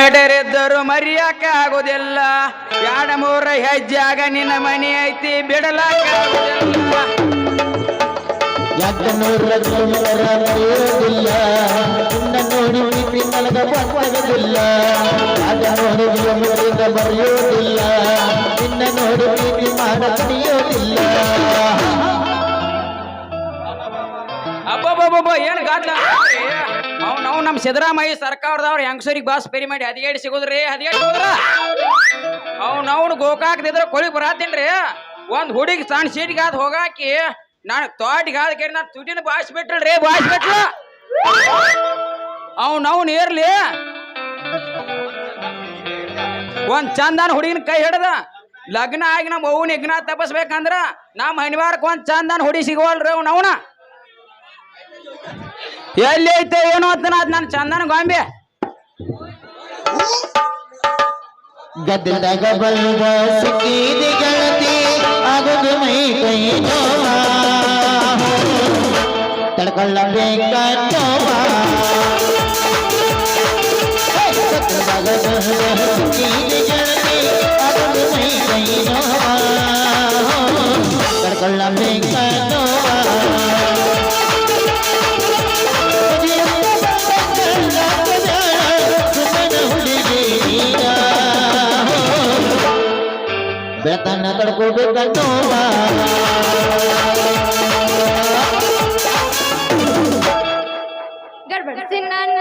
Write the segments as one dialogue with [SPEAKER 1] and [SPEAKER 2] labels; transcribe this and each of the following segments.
[SPEAKER 1] ಮೆಡರಿದ್ದರು ಮರಿಯಾಕ ಆಗುದಿಲ್ಲ. ಯಾಡ ಮೂರ ಹೆಜ್ಜಾಗ ನಿನ್ನ ಮನೆ ಐತಿ ಬಿಡಲಾಕ ಆಗುದಿಲ್ಲ.
[SPEAKER 2] ಯಾಕ ನಿನ್ನ ನೋಡಿ ನನಗ ಯಾಕ ನೋಡಿ ನಿನ್ನ ನೋಡಿ ಮಾಡ
[SPEAKER 1] ಅಬ್ಬಬ್ಬಬ್ಬ ಏನ್ ಗಾದ್ಲ ಅವ್ ನಮ್ಮ ಸಿದ್ದರಾಮಯ್ಯ ಸರ್ಕಾರದವ್ರು ಹೆಂಗಸರಿಗೆ ಬಾಸ್ ಪೇರಿ ಮಾಡಿ ಹದಿಗೇಡಿ ಸಿಗುದ್ರಿ? ಹದಿಗೇಡಿ ಸಿಗುದ್ರ? ಅವ್ ನಾವು ಗೋಕಾಕ್ದಿದ್ರ ಕೊಳಿ ಬರಾತೀನ್ರಿ. ಒಂದ್ ಹುಡುಗಿ ಸಣ್ಣ ಸೀಟಿಗೆ ಆದ್ ಹೋಗಾಕಿ ನಾನು ತೋಟಿಗೆ ಆದ ಕೇಳಿ ನಾನು ತುಟಿನ ಬಾಯ್ಸ್ ಬಿಟ್ರಿ ಬಾಯ್ಸ್ ಬಿಟ್ರ ಅವ್ ನಾವು ಇರ್ಲಿ ಒಂದ್ ಚಂದನ ಹುಡುಗಿನ ಕೈ ಹಿಡ್ದ ಲಗ್ನ ಆಗಿ ನಮ್ಮ ಅವ್ನ ಯಜ್ಞ ತಪಸ್ಬೇಕಂದ್ರ ನಮ್ಮ ಹನಿವಾರಕ್ಕೆ ಒಂದ್ ಚಂದನ ಹುಡಿ ಸಿಗವಲ್ರಿ ಅವ್ನ ಅವನ ಎಲ್ಲಿ ಐತೆ ಏನು ಅಂತ ಅದ್ ನನ್ನ ಚಂದನ ಗೊಂಬೆ.
[SPEAKER 2] ಗದ್ದದಾಗ ಬಲ್ದ ಗಳತಿ, ಆಗುದು ಮೈ ಕೈ ನೋವ.
[SPEAKER 3] ಗಡ್ಬಡಿಸಿ ನನ್ನ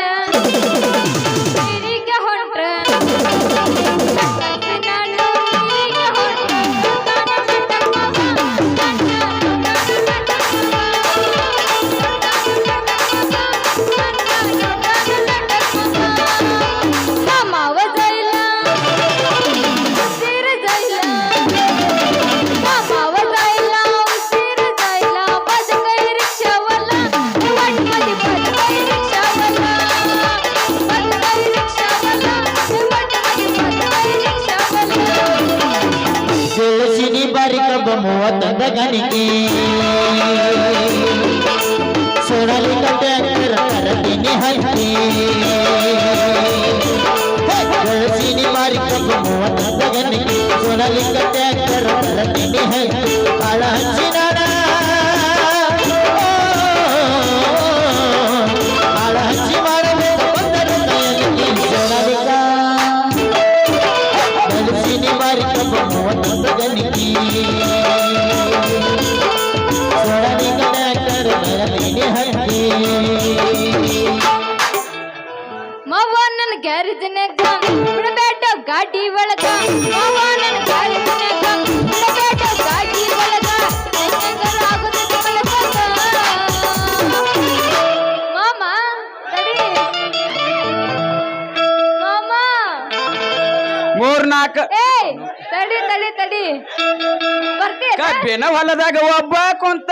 [SPEAKER 2] ಗಣಿಕೆ ಸೊಡಲಿ ಟ್ರ್ಯಾಕ್ಟರ್ ಕರದಿನಿ ಸಿನಿ ಮಾರಿ ಕಬ್ಬ ಮೂವತ್ತೊಂದ ಗಣಿಕೆ ಸೊಡಲಿ ಟ್ರ್ಯಾಕ್ಟರ್ ಕರದಿನಿ ಹೈತಿ ಕಾಳ ಹಂಚಿನಾಡ ಕಾಳ ಹಂಚಿ
[SPEAKER 3] ಗ್ಯಾರೇಜ್ನ್ಯಾಗ ಬಿಡಬೇಡ ಗಾಡಿ ಒಳಗ. ನನ್ನ ಗ್ಯಾರೇಜ್ನ್ಯಾಗ ಬಿಡಬೇಡ ಗಾಡಿ ಒಳಗ. ಹೆಂಗೆಂಗಾರ ಆಗುತ್ತದೆ ಮಾಮ ತಡಿ ಮಾಮ. ತಡಿ ತಡಿ ತಡಿ. ಬರ್ತೀಯ?
[SPEAKER 1] ಹೊಲದಾಗ ಒಬ್ಬ ಕುಂತ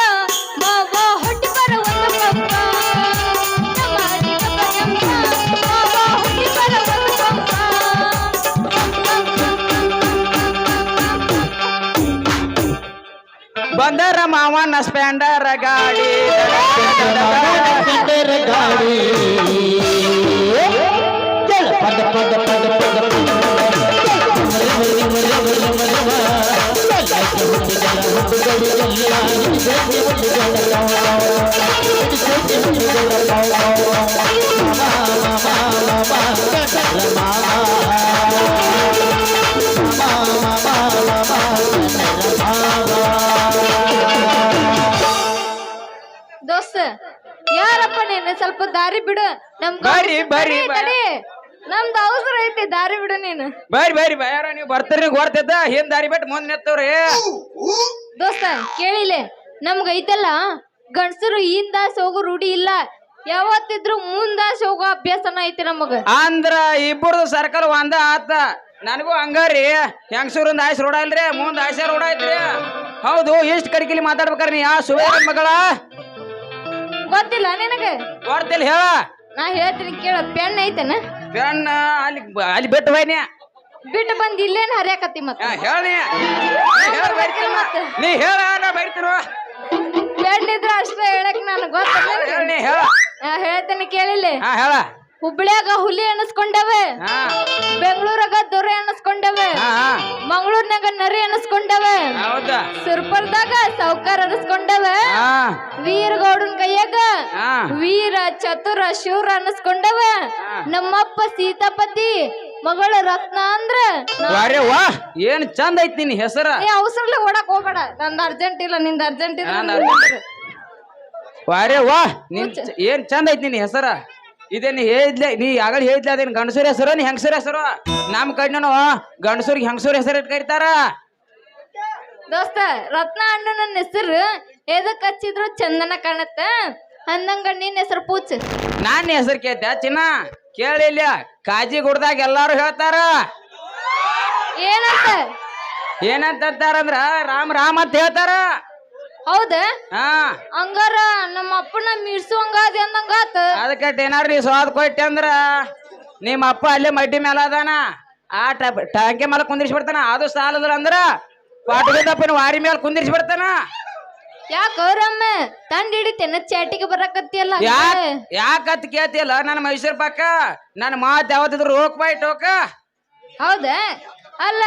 [SPEAKER 1] ಬಂದರ ಮಾವನ ಸ್ಪ್ಯಾಂಡರ್ ಗಾಡಿ
[SPEAKER 2] ಗಾಡಿ ಪದ ಪದ ಪದ ಪದ
[SPEAKER 3] ದೋಸ್ತ ಸ್ವಲ್ಪ ದಾರಿ ಬಿಡು. ನಮ್
[SPEAKER 1] ಬರ್ರಿ, ಬಾರಿ ಬರ್ರಿ.
[SPEAKER 3] ನಮ್ದು ಅವಸರ ಐತಿ ದಾರಿ ಬಿಡು ನೀನು.
[SPEAKER 1] ಬರ್ರಿ ಬರ್ರಿ ಬಯಾರ ನೀವು ಬರ್ತೀರಿ ಗೊತ್ತಿದ್ದ ಹಿಂದ್ ದಾರಿ ಬಿಟ್ಟು ಮುಂದ್ ನಿತ್ತವ್ರಿ
[SPEAKER 3] ದೋಸ್ತ ಕೇಳಿಲೆ ನಮ್ಗ ಐತಲ್ಲ ಗಂಡಸರು ಹಿಂದಾಸ್ ಹೋಗೋ ರೂಢಿ ಇಲ್ಲ. ಯಾವತ್ತಿದ್ರು ಮುಂದಾಸ್ ಹೋಗೋ ಅಭ್ಯಾಸನ ಐತಿ ನಮಗ.
[SPEAKER 1] ಅಂದ್ರ ಇಬ್ಬರದು ಸರ್ಕಲ್ ಒಂದ ಆತ. ನನಗೂ ಹಂಗಾರಿ. ಹೆಂಗಸೂರಿಂದ ಆಯ್ಸ್ ರೋಡ ಇಲ್ರಿ? ಮುಂದ್ ಆಯ್ಸ ರೋಡ ಐತ್ರಿ. ಹೌದು ಎಷ್ಟ್ ಕಡಿಕಿಲಿ ಮಾತಾಡ್ಬೇಕಾರ ನೀ ಆ ಸುವೇರ ಮಗಳ.
[SPEAKER 3] ಗೊತ್ತಿಲ್ಲ ನಿನಗ?
[SPEAKER 1] ಕೊಡ್ತಿಲ್ಲ ಹೇಳ.
[SPEAKER 3] ನಾ ಹೇಳ್ತೀನಿ ಕೇಳ ಪೆನ್ ಐತನ?
[SPEAKER 1] ಪೆಣ್ಣ ಅಲ್ಲಿ ಅಲ್ಲಿ ಬಿಟ್ಟು ಬೈನಿ
[SPEAKER 3] ಬಿಟ್ಟು ಬಂದ್ ಇಲ್ಲೇನ್ ಹರಿಯಾಕತ್ತಿ ಮತ್ತೆ?
[SPEAKER 1] ಹೇಳಿ ನೀ. ಹೇಳ ನಾ ಬೈತೀನಿ
[SPEAKER 3] ಪೆನ್ ಇದ್ರ ಅಷ್ಟೇ ಹೇಳಕ್ ನಾನು ಗೊತ್ತಿಲ್ಲ ಹೇಳ್ತೇನೆ ಕೇಳಿಲ್ಲ.
[SPEAKER 1] ಹಾ ಹೇಳ.
[SPEAKER 3] ಹುಬ್ಳ್ಯಾಗ ಹುಲಿ ಅನಸ್ಕೊಂಡವೆ ಬೆಂಗಳೂರಾಗ ದೊರೆ ಅನಸ್ಕೊಂಡವೆ ಮಂಗಳೂರ್ನಾಗ ನರಿ ಅನಸ್ಕೊಂಡವೆ ಸೌಕಾರ ಸಾವ್ಕಾರ ಅನಸ್ಕೊಂಡವೆ ವೀರಗೌಡನ್ ಕೈಯಾಗ ವೀರ ಚತುರ ಶೂರ ಅನಸ್ಕೊಂಡವೆ ನಮ್ಮಪ್ಪ ಸೀತಾಪತಿ ಮಗಳ ರತ್ನ ಅಂದ್ರ
[SPEAKER 1] ಏನ್ ಚಂದ ಐತಿ ನಿನ್ ಹೆಸರ?
[SPEAKER 3] ಏ ಅವಸರಲ್ಲ ಓಡಕ್ ಹೋಗ್ಬೇಡ. ನಂದ್ ಅರ್ಜೆಂಟ್ ಇಲ್ಲ ನಿಂದ ಅರ್ಜೆಂಟ್ ಇಲ್ಲ.
[SPEAKER 1] ವಾರೇ ವಾ ನಿನ್ ಏನ್ ಚಂದ ಐತಿ ನಿನ್ ಹೆಸರ? ಇದೇನ್ ಹೇಳಿದ್ಲೆ ನೀ ಆಗಲ್ ಹೇಳಿದ್ಲೆ ಅದೇನು ಗಂಡಸೂರ ಹೆಸರು? ನೀ ಹೆಂಗಸೂರ ಹೆಸರು? ನಮ್ ಕಡೆನೂ ಗಂಡಸೂರಿಗೆ ಹೆಂಗಸೂರ ಹೆಸರು ಇಟ್ಟು ಕರಿತಾರ.
[SPEAKER 3] ದೋಸ್ತ ರತ್ನ ಅಣ್ಣನ ನನ್ನ ಹೆಸರು. ಎದಕ್ ಹಚ್ಚಿದ್ರು ಚಂದನ ಕಾಣತ್ತ. ಅಂದಂಗ ನಿನ್ ಹೆಸರು ಪೂಚ
[SPEAKER 1] ನಾನ್ ಹೆಸರು ಕೇಳ್ತೆ ಚಿನ್ನ? ಕೇಳಿಲ್ಲ ಕಾಜಿ ಗುಡ್ದಾಗ ಎಲ್ಲಾರು ಹೇಳ್ತಾರ.
[SPEAKER 3] ಏನಂತ?
[SPEAKER 1] ಏನಂತಾರಂದ್ರ ರಾಮ್ ರಾಮ್ ಅಂತ ಹೇಳ್ತಾರ.
[SPEAKER 3] ಹೌದ?
[SPEAKER 1] ಹಾ.
[SPEAKER 3] ಹಂಗಾರ ನಮ್ಮ ಅಪ್ಪನ ಮೀರ್ಸುವಂಗಾದಿ ಅಂದಂಗಾತ.
[SPEAKER 1] ಅದಕ್ಕೆ ಏನಾರ ನೀ ಸ್ವಾದ ಕೊಟ್ಟೆ ಅಂದ್ರ ನಿಮ್ಮ ಅಪ್ಪ ಅಲ್ಲೇ ಮಡ್ಡಿ ಮೇಲೆ ಅದಾನ. ಆ ಟ- ಟ್ಯಾಂಕಿ ಮೇಲೆ ಕುಂದಿರ್ಸಿ ಬಿಡ್ತಾನ ಅದು ಸಾಲದ್ರ ಅಂದ್ರ ಪಾಟಗಿದ್ದಪ್ಪನ ವಾರಿ ಮೇಲೆ ಕುಂದಿರ್ಸಿ ಬಿಡ್ತಾನ
[SPEAKER 3] ಯಾಕ ಅವ್ರಮ್ಮ? ತಂಡ ಹಿಡಿತೇನ ಚಾಟಿಗೆ ಬರಕತ್ತಿಯಲ್ಲ
[SPEAKER 1] ಯಾಕ್? ಯಾಕತ್ ಕೇತಿಯಲ್ಲ ನನ್ನ ಮೈಸೂರ್ ಪಕ್ಕ ನನ್ನ ಮಾತ್ ಯಾವತ್ತಿದ್ರು ರೋಕ್ ಬಾಯ್ ಟೋಕ.
[SPEAKER 3] ಹೌದ? ಅಲ್ಲ.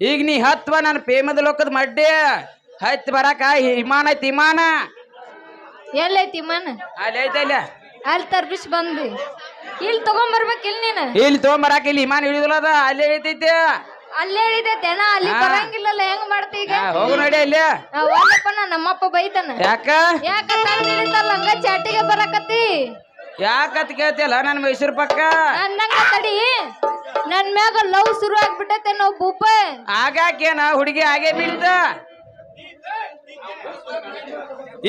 [SPEAKER 1] ಈಗ ನೀ ಹತ್ವ ನನ್ನ ಪೇಮದ ಲೋಕದ ಮಡ್ಡಿ. ಹತ್ತಿ ಬರಾಕ ವಿಮಾನ ಐತಿ ವಿಮಾನ
[SPEAKER 3] ಎಲ್ಲೈತಿ ಮನ್
[SPEAKER 1] ಅಲ್ಲಿ ಐತೆ ಇಲ್ಲ
[SPEAKER 3] ಅಲ್ಲಿ ತರ್ಬಿಸ್ ಬಂದು ಇಲ್ಲಿ ತಗೊಂಬರ್ಬೇಕಿಲ್ ನೀನು.
[SPEAKER 1] ಇಲ್ಲಿ ತೊಗೊಂಬರಾಕ ಇಲ್ಲಿ ವಿಮಾನ ಇಳಿದಿಲ್ಲ ಅದ ಅಲ್ಲಿ ಐತೈತಿ.
[SPEAKER 3] ಅಲ್ಲೇ ಹೇಳಿದೈತೆ ಅಣ್ಣ ಅಲ್ಲಿ. ಬರಂಗಿಲ್ಲಲ್ಲ ಹೆಂಗ್ ಮಾಡ್ತಿ ಈಗ?
[SPEAKER 1] ಹೋಗು ನೋಡಿ ಅಲ್ಲಿ.
[SPEAKER 3] ಹೋಗಪ್ಪ ನಾ ನಮ್ಮಪ್ಪ ಬೈತಾನ.
[SPEAKER 1] ಯಾಕ?
[SPEAKER 3] ಯಾಕ ತಂಡ ಹಿಡಿತಲ್ಲ ಹಂಗ ಚಾಟಿಗೆ ಬರಕತ್ತಿ?
[SPEAKER 1] ಯಾಕತ್ ಕೇಳ್ತಿಯಲ್ಲ ನನ್ನ ಮೈಸೂರು ಪಕ್ಕ?
[SPEAKER 3] ಅಂದಂಗ ತಡಿ. ನನ್ ಮ್ಯಾಗ ಲವ್ ಶುರು ಆಗ್ಬಿಟ್ಟೈತೆ ನಾವು ಬೂಪ
[SPEAKER 1] ಆಗಾಕೇನ ಹುಡುಗಿ ಆಗೇ ಬೀಳ್ತ?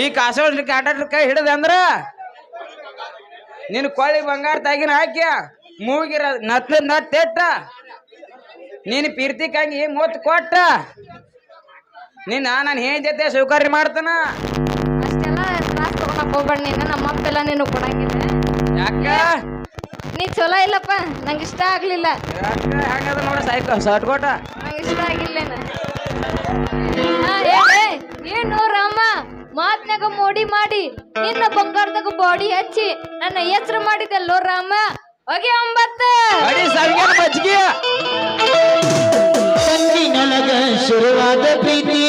[SPEAKER 1] ಈ ಕಾಸೋಳ್ ಕಾಂಟ್ರಾಕ್ಟರ್ ಕೈ ಹಿಡಿದ ಅಂದ್ರ? ನಿನ್ ಕೊಳ್ಳಿ ಬಂಗಾರ ತಾಗಿನ ಹಾಕ್ಯ ಮೂಗಿರ ನತ್ ನತ್ತೆಟ್ಟ ನೀನ್ ಪೀರ್ತಿಕಂಗಿ ಮೂತ್ ಕೊಟ್ಟ. ನಿನ್ನ ನಾನು ಏನ್ ಜೊತೆ ಸ್ವೀಕಾರ ಮಾಡ್ತಾನ.
[SPEAKER 3] ಅಷ್ಟೆಲ್ಲ ತ್ರಾಸ್ ತಗೊಳಕ್ ಹೋಗ್ಬೇಡ ನೀನು ನಮ್ಮಪ್ಪ ಎಲ್ಲ ನೀನು ಕೊಡಂಗಿಲ್ಲ.
[SPEAKER 1] ಯಾಕ?
[SPEAKER 3] ನೀ ಚಲೋ ಇಲ್ಲಪ್ಪ ನಂಗೆ ಇಷ್ಟ ಆಗ್ಲಿಲ್ಲ.
[SPEAKER 1] ಯಾಕ? ಹಂಗದ ನೋಡ ಸಾಯ್ಕ ಸರ್ಟ್ ಕೊಟ್ಟ
[SPEAKER 3] ನಂಗೆ ಇಷ್ಟ ಆಗಿಲ್ಲೇನ? ಹಾ, ಹೇಳೆ. ಏನು ರಾಮ ಮಾತ್ನಾಗ ಮೋಡಿ ಮಾಡಿ ನಿನ್ನ ಬಂಗಾರದಾಗ ಬಾಡಿ ಹಚ್ಚಿ ನನ್ನ ಹೆಸರು ಮಾಡಿದಲ್ಲೋ ರಾಮ? ಹೋಗಿ ಒಂಬತ್ತು!
[SPEAKER 2] ಕಣ್ಣಿನೊಳಗ ಶುರುವಾದ ಪ್ರೀತಿ.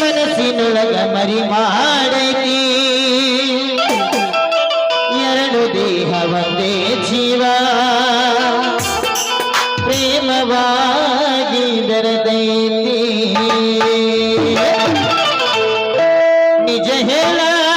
[SPEAKER 2] ಮನಸ್ಸಿನೊಳಗ ಮರಿ ಮಾಡೈತಿ. মেলা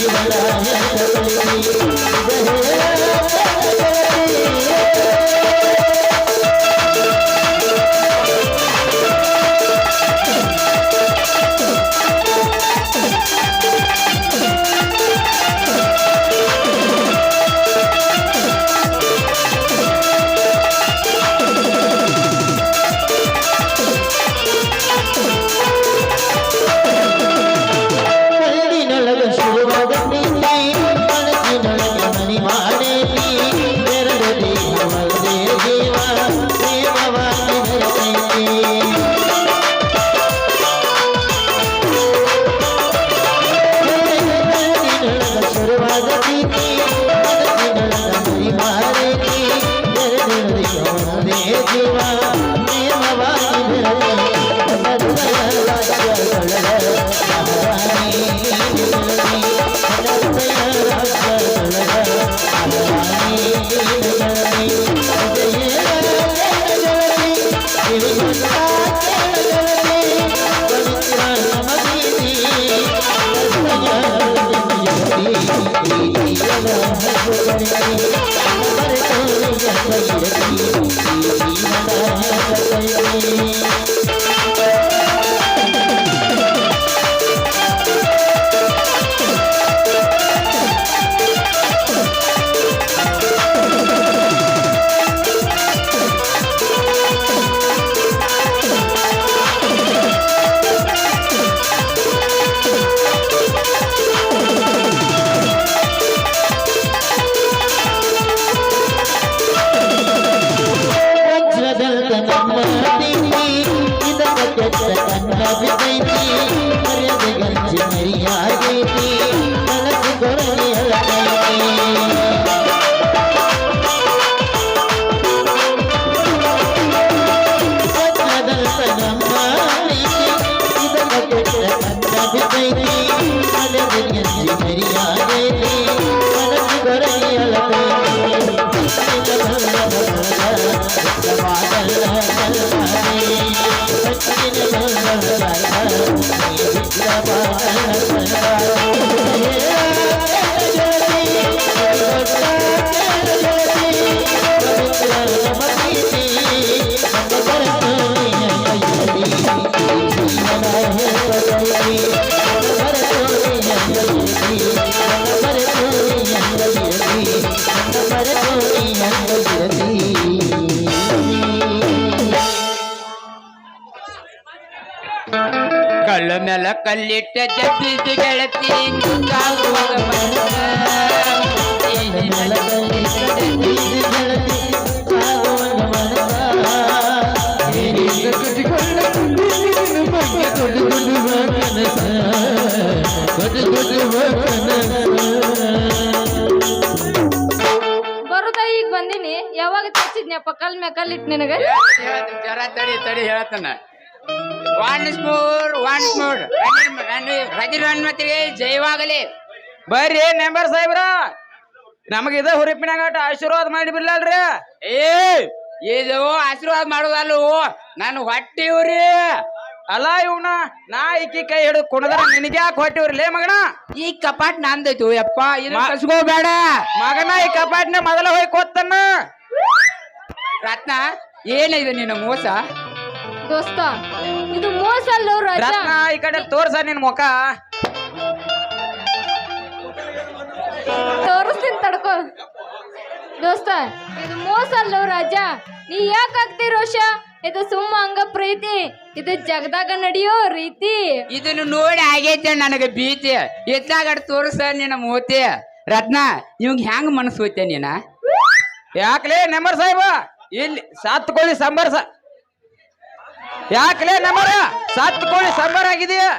[SPEAKER 2] ಯುವರಾಜ ಕಿವಿಗೊಂಡ ಗೆಳತಿ,
[SPEAKER 1] பாபா ಮೇಲೆ ಕಲ್ಲಿಟ್ಟ ಜಪ್ಪಿದ ಗೆಳತಿ
[SPEAKER 3] ಬರುದ ಈಗ ಬಂದಿನಿ ಯಾವಾಗ ತಚ್ಚಿದ್ನಪ್ಪ ಕಲ್ ಮ್ಯಾಗ ಕಲ್ಲಿಟ್ ನಿನಗ.
[SPEAKER 1] ಜರ ತಡಿ ತಡಿ ಹೇಳ್ತಾನ. ಮೋರ್ ಮೋರ್ ರಜನಿಗೆ ಜಯವಾಗಲಿ. ಬರ್ರಿ ನೆಂಬರ್ ಸಾಹೇಬ್ರ. ನಮಗ ಇದ ಹುರುಪಿನಾಗ ಆಶೀರ್ವಾದ ಮಾಡಿ ಬಿಡ್ಲಲ್ರಿ. ಏ ಇದು ಆಶೀರ್ವಾದ ಮಾಡೋದಲ್ಲ. ನಾನು ಹೊಟ್ಟಿವ್ರಿ ಅಲ್ಲ ಇವನ ನಾ ಈಕಿ ಕೈ ಹಿಡಿದು ಕುಣದ್ರ ನಿನಗೆ ಯಾಕೆ ಹೊಟ್ಟಿವ್ರಿ ಮಗನ. ಈ ಕಪಾಟ್ ನಂದೈತು ಯಪ್ಪ ಇದು ಕಸ್ಕೋಬೇಡ ಮಗನ ಈ ಕಪಾಟ್ನ ಮೊದಲ ಹೋಗಿ ಕೊತ್ತನ್ನ. ರತ್ನ ಏನಿದೆ ನಿನ್ನ ಮೋಸ?
[SPEAKER 3] ದೋಸ್ತ ಇದು ಮೋಸ ಅಲ್ಲೋ ರಾಜ.
[SPEAKER 1] ರತ್ನ ಈ ಕಡೆ ತೋರ್ಸ ನಿನ್ ಮುಖ.
[SPEAKER 3] ತೋರಿಸ್ತೀನಿ ತಡ್ಕೋ. ದೋಸ್ತ ಇದು ಮೋಸ ಅಲ್ಲೋ ರಾಜ. ನೀ ಯಾಕೆ ಆಗ್ತಿ ರೋಷ? ಇದು ಸುಮ್ಮ ಹಂಗ ಪ್ರೀತಿ. ಇದು ಜಗದಾಗ ನಡೆಯೋ ರೀತಿ.
[SPEAKER 1] ಇದನ್ನು ನೋಡಿ ಆಗೈತೆ ನನಗೆ ಭೀತಿ. ಎತ್ತಾಗಡ್ ತೋರಿಸ ನಿನ್ನ ಮೂತಿ. ರತ್ನ ಇವಂಗ್ ಹೆಂಗ್ ಮನಸ್ಸು ಹೋಯ್ತೆ ನೀನ? ಯಾಕಲೇ ನಂಬರ್ ಸಾಹೇಬ? ಇಲ್ಲಿ ಸಾತ್ ಕೋಳಿ ಸಂಬರ್ ಸ ಯಾಕಲೇ ನಮ್ಮರ ಸತ್ ಕೋಳಿ ಸಮ್ಮರ ಆಗಿದೆಯಾ?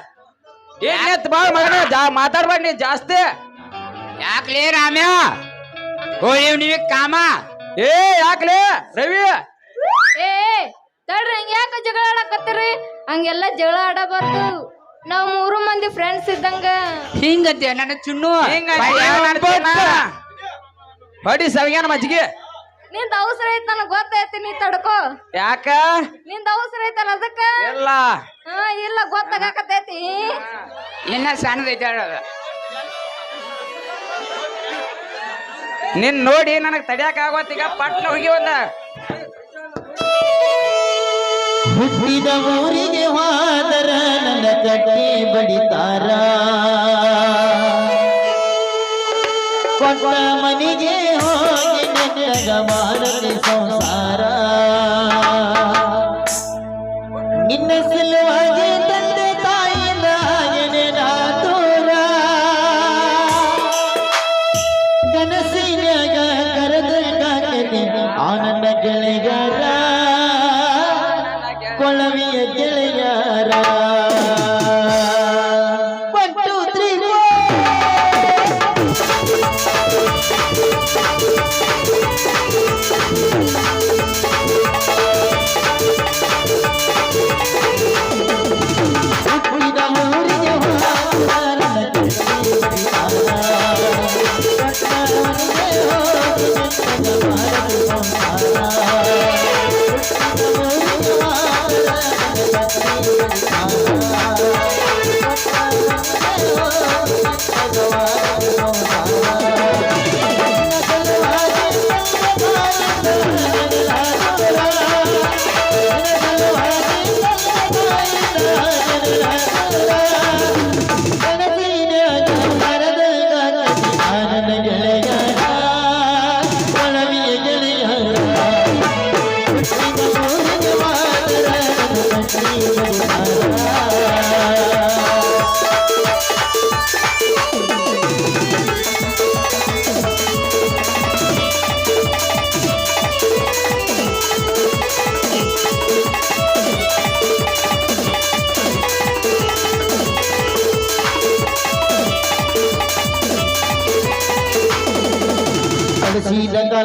[SPEAKER 1] ಏನ್ ಬಾಳ ಮಗನ? ಜಾ ಮಾತಾಡ್ಬೇಡ ಜಾಸ್ತಿ. ಯಾಕಲೇ ರಾಮ್ಯ? ಕೋಳಿ ನೀವಿ ಕಾಮ? ಏ ಯಾಕಲೇ? ರವಿ?
[SPEAKER 3] ಏ ತಡ್ರಿ ಹಂಗ ಯಾಕ ಜಗಳ ಆಡಕತ್ತೀರಿ? ಹಂಗೆಲ್ಲ ಜಗಳ ಆಡಬಾರ್ದು. ನಾವ್ ಮೂರು ಮಂದಿ ಫ್ರೆಂಡ್ಸ್ ಇದ್ದಂಗ.
[SPEAKER 1] ಹಿಂಗತ್ತೆ ನನ್ನ ಚುಣ್ಣು ಬಡಿ ಸವಿಯಾನ ಮಜ್ಜಿಗೆ.
[SPEAKER 3] ನಿಂದ ಅವಸರ ಐತ್ ನನಗ್ ಗೊತ್ತೈತಿ ನೀ ತಡ್ಕೋ.
[SPEAKER 1] ಯಾಕ?
[SPEAKER 3] ನಿಂದ ಅವಸರ ಐತಲ್ಲ ಅದಕ್ಕ?
[SPEAKER 1] ಇಲ್ಲ.
[SPEAKER 3] ಹಾ ಇಲ್ಲ ಗೊತ್ತಾಗಕತ್ತೈತಿ.
[SPEAKER 1] ನಿನ್ನ ಸಣ್ಣದೈತೆ ಹೇಳೋದು ನಿನ್ ನೋಡಿ ನನಗ್ ತಡಿಯಾಕ ಈಗ ಪಟ್ನ ಹೋಗಿ ಒಂದ.
[SPEAKER 2] ಹುಟ್ಟಿದ ಊರಿಗೆ ಹೋದರ ನನ್ನ ಕಟ್ಟಿ ಬಡಿತಾರ. ಕೊಟ್ಟ ಮನೆಗೆ ಹೋಗಿ ನೆಟ್ಟಗ ಮಾಡಲಿ ಸಂಸಾರ. ನಿನ್ನ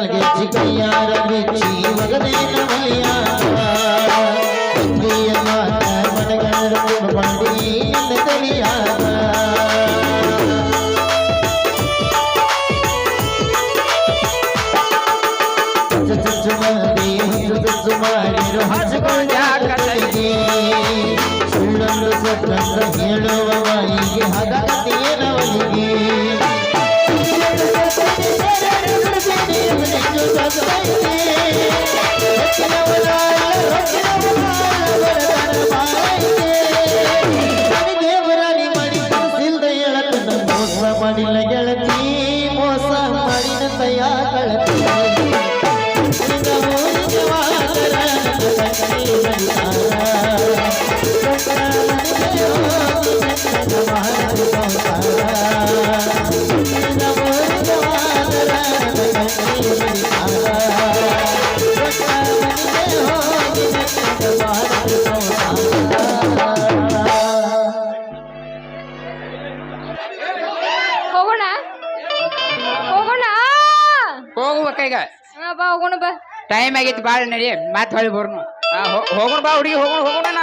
[SPEAKER 4] ಸೀದ ಕಾಲ್ಗೆ ಚಿಕ್ಕಯ್ಯಾರ ಬಿಚ್ಚಿ ಮಗದೇನ ಮಲೆಯ ತಂದೆಯ ಮಾತ ಮನಗರ ಬಂಡಿ ನನ್ನ ತಲಿಯಾಗ ಚುಚ್ಚು ಮಂದಿ ಚುಚ್ಚು ಮಾಡಿರು ಹಚ್ಕೊಂಡ್ಯಾಕ ತಲೆಗೆ ಸುಳ್ಳೊಂದು ಸತ್ತಂದು ಹೇಳುವ ಬಾಯಿಗೆ ಹದಗತಿಯನವನಿಗೆ
[SPEAKER 2] I'll
[SPEAKER 1] ಟೈಮ್ ಆಗೈತಿ ಬಾಳ ನಡಿ ಮತ್ತೆ ಹೊಳಿ ಬರ್ನು. ಹೋಗೋಣ ಬಾ ಹುಡುಗಿ ಹೋಗೋಣ ಹೋಗೋಣ